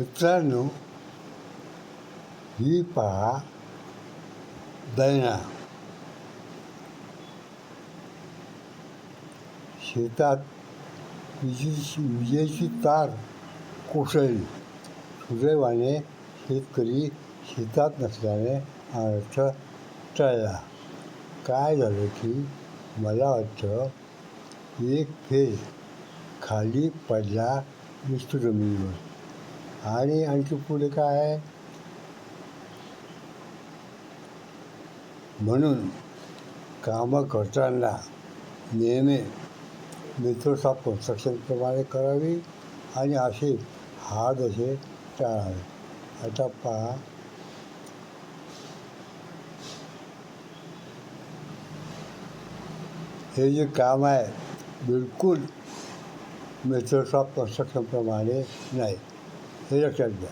मित्रांनो ही पहा दैना शेतात विजेची विजेची तार कोसळली सुदैवाने शेतकरी शेतात नसल्याने अनर्थ टळला काय झालं की मला वाटतं एक फ़ेज़ खाली पडला जमिनीवर आणि आणखी पुढे काय आहे? म्हणून कामं करताना नेहमी मित्रता कन्स्ट्रक्शनप्रमाणे करावी आणि असे हात असे टाळावे. आता पहा. हे जे काम आहे बिलकुल मित्रता कन्स्ट्रक्शनप्रमाणे नाही. як я йде.